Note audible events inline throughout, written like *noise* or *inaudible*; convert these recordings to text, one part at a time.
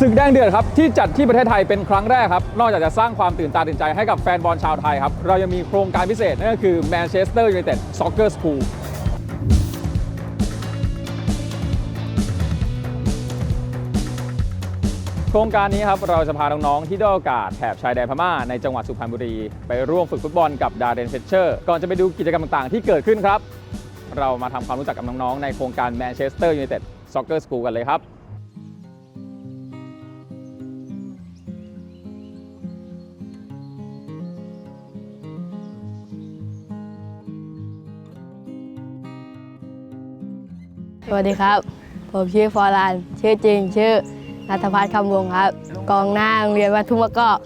ศึกแดงเดือดครับที่จัดที่ประเทศไทยเป็นครั้งแรกครับ นอกจากจะสร้างความตื่นตาตื่นใจให้กับแฟนบอลชาวไทยครับ เรายังมีโครงการพิเศษ นั่นก็คือ Manchester United Soccer School โครงการนี้ครับเราจะพาน้องๆที่ด้อยโอกาสแถบชายแดนพม่าในจังหวัดสุพรรณบุรี ไปร่วมฝึกฟุตบอลกับดาเรนเฟเชอร์ก่อนจะไปดูกิจกรรมต่างๆ ที่เกิดขึ้นครับ เรามาทำความรู้จักกับน้องๆในโครงการ Manchester United Soccer School กันเลยครับ วัสดีครับ ผมชื่อฟอร์ลาน ชื่อจริง ชื่อนัทพัฒน์คำวงครับ กองหน้าโรงเรียนวัดทุ่งมะกอก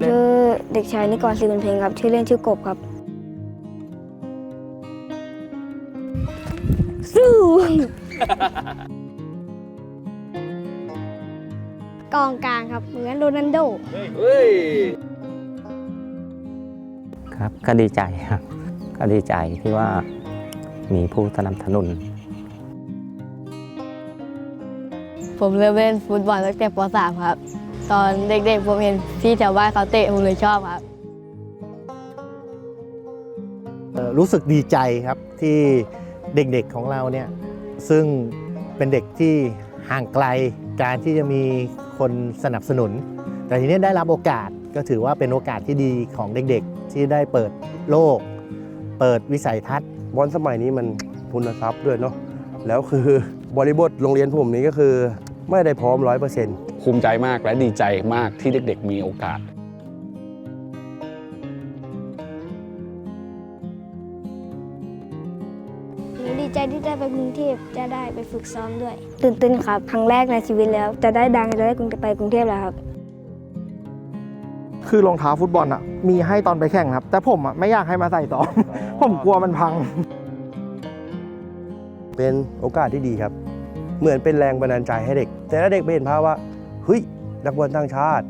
ชื่อเด็กชายนิกรศรีบุญเพ็งครับ ชื่อเล่นชื่อกบครับ สู้กองกลางครับ เหมือนโรนัลโด ครับก็ดีใจครับก็ดีใจที่ว่ามีผู้สนับสนุน ผมเริ่มเล่นฟุตบอลตั้งแต่ป .3 ครับ ตอนเด็กๆผมเห็นพี่แถวบ้านเขาเตะผมเลยชอบครับเอ่อรู้สึกดีใจครับที่เด็กๆของเราเนี่ยซึ่งเป็นเด็กที่ห่างไกลการที่จะมีคนสนับสนุน แต่ทีนี้ได้รับโอกาส ก็ถือว่าเป็นโอกาสที่ดีของเด็กๆ ที่ได้เปิดโลก เปิดวิสัยทัศน์บอลสมัยนี้มันทุนทรัพย์ด้วยเนาะแล้วคือบริบทโรงเรียนผมนี้ก็คือไม่ได้พร้อมร้อยเปอร์เซ็นต์ภูมิใจมากและดีใจมากที่เด็กๆมีโอกาสหนูดีใจที่ได้ไปกรุงเทพจะได้ไปฝึกซ้อมด้วย ตื่นเต้นครับ ครั้งแรกในชีวิตแล้ว จะได้ดังจะได้กรุงไปกรุงเทพแล้วครับ คือรองเท้าฟุตบอลอะมีให้ตอนไปแข่งครับ แต่ผมอะไม่อยากให้มาใส่ต่อ ผมกลัวมันพัง เป็นโอกาสที่ดีครับ เหมือนเป็นแรงบันดาลใจให้เด็ก แต่ถ้าเด็กไม่เห็นภาพว่าเฮ้ยนักบอลต่างชาติ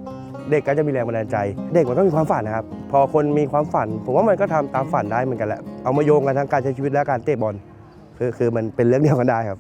เด็กก็จะมีแรงบันดาลใจ เด็กมันต้องมีความฝันนะครับ พอคนมีความฝัน ผมว่ามันก็ทำตามฝันได้เหมือนกันแหละเอามาโยงกันทั้งการใช้ชีวิตและการเตะบอลคือคือมันเป็นเรื่องเดียวกันได้ครับ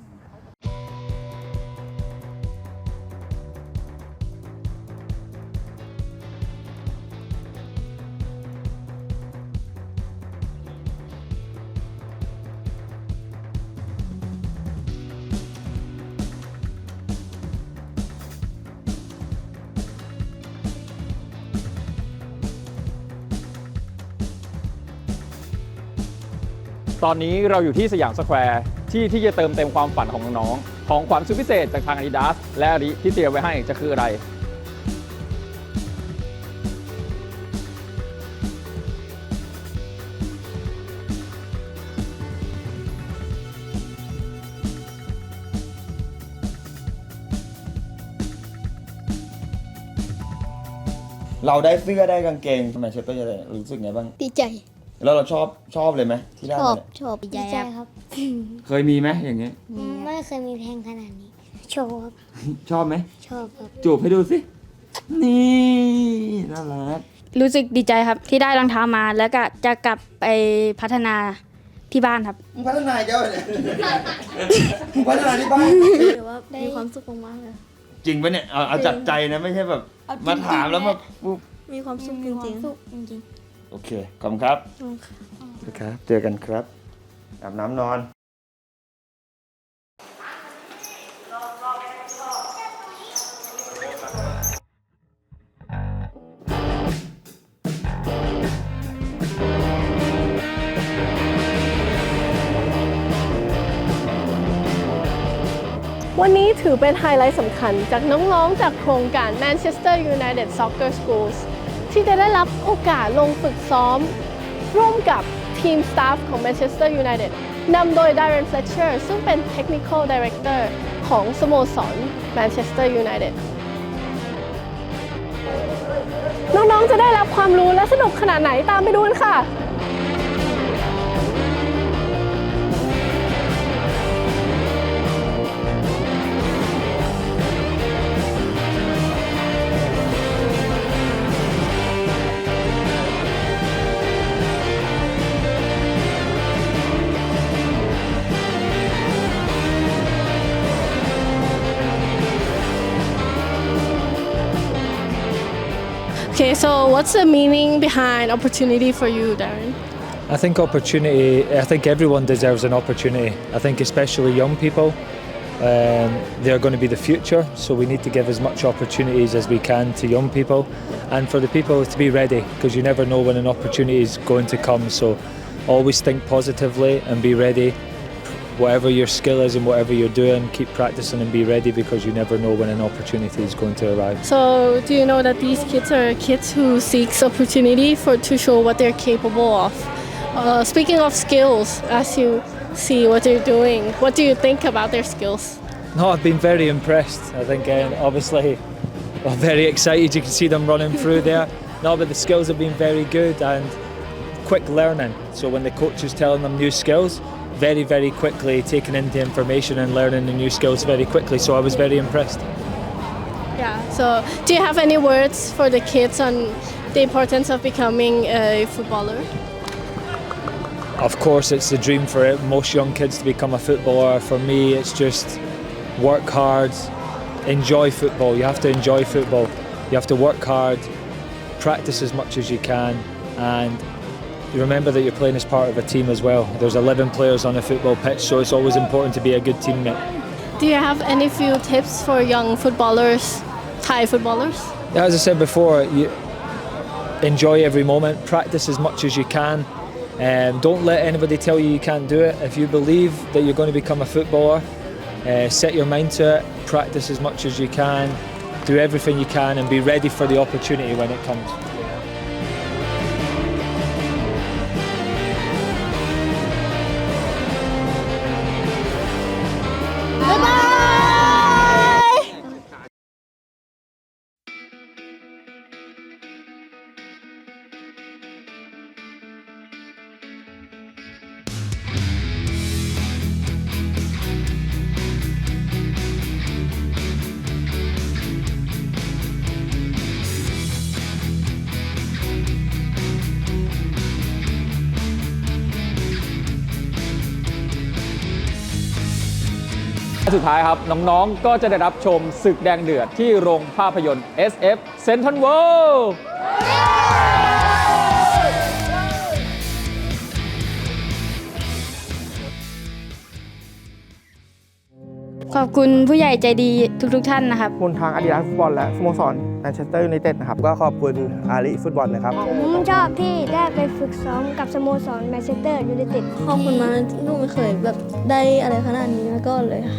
ตอนนี้เราอยู่ที่สยามสแควร์ที่ที่จะเติมเต็มความฝันของน้องๆของขวัญสุดพิเศษจากทาง Adidas และอาริที่เตรียมไว้ให้จะคืออะไร เราได้เสื้อได้กางเกงแมนเชสเตอร์ยูไนเต็ดรู้สึกไงบ้าง ดีใจ แล้วเราชอบชอบเลยไหมที่ได้ชอบมาเนี่ยชอบดีใจครับ เคยมีไหมอย่างเงี้ยไม่เคยมีเพลงขนาดนี้ โชว์ครับชอบไหมชอบครับ จูบให้ดูสิ นี่น่ารักรู้สึกดีใจครับที่ได้รองเท้ามาแล้วก็จะกลับไปพัฒนาที่บ้านครับ มึงพัฒนาเยอะเลยมึงพัฒนาที่บ้านหรือว่ามีความสุขมากๆเลยจริงปะเนี่ยเอาเอาจากใจนะไม่ใช่แบบ มาถามแล้วมาปุ๊บมีความสุขจริงๆ จริง โอเค ขอบคุณครับครับ เจอกันครับ อาบน้ำนอน วันนี้ถือเป็นไฮไลท์สำคัญจากน้องๆ จากโครงการ Manchester United Soccer Schools ที่จะได้รับโอกาสลงฝึกซ้อม ร่วมกับทีมสตาฟของ Manchester United นำโดย Darren Fletcher ซึ่งเป็น Technical Director ของสโมสร Manchester United น้อง ๆ จะได้รับความรู้และสนุกขนาดไหนตามไปดูกันค่ะ so what's the meaning behind opportunity for you, Darren? I think opportunity, I think everyone deserves an opportunity. I think especially young people, um, they're going to be the future, so we need to give as much opportunities as we can to young people and for the people to be ready because you never know when an opportunity is going to come. So always think positively and be ready. Whatever your skill is and whatever you're doing, keep practicing and be ready because you never know when an opportunity is going to arrive. So, do you know that these kids are kids who seeks opportunity for to show what they're capable of? Uh, speaking of skills, as you see what they're doing, what do you think about their skills? No, I've been very impressed. I think um, obviously *laughs* I'm very excited. You can see them running through there. No, but the skills have been very good and quick learning. So when the coach is telling them new skills, very, very quickly taking in the information and learning the new skills very quickly. So I was very impressed. Yeah. So, do you have any words for the kids on the importance of becoming a footballer? Of course, it's the dream for most young kids to become a footballer. For me, it's just work hard, enjoy football. You have to enjoy football. You have to work hard, practice as much as you can, and you remember that you're playing as part of a team as well. There's 11 players on a football pitch, so it's always important to be a good teammate. Do you have any few tips for young footballers, Thai footballers? As I said before, you enjoy every moment, practice as much as you can. Um, don't let anybody tell you you can't do it. If you believe that you're going to become a footballer, uh, set your mind to it, practice as much as you can, do everything you can, and be ready for the opportunity when it comes. สุดท้ายครับ น้องๆ ก็จะได้รับชมศึกแดงเดือดที่โรงภาพยนตร์ SF Central World ขอบคุณผู้ใหญ่ใจดีทุกๆท่านนะครับมูลทางอาดิดาสฟุตบอลและสโมสร แมนเชสเตอร์ยูไนเต็ดนะครับ ก็ขอบคุณอาลีฟุตบอลนะครับ ผมชอบที่ได้ไปฝึกซ้อมกับสโมสรแมนเชสเตอร์ยูไนเต็ดขอบคุณมากที่หนูไม่เคยแบบได้อะไรขนาดนี้มาก่อนเลยค่ะ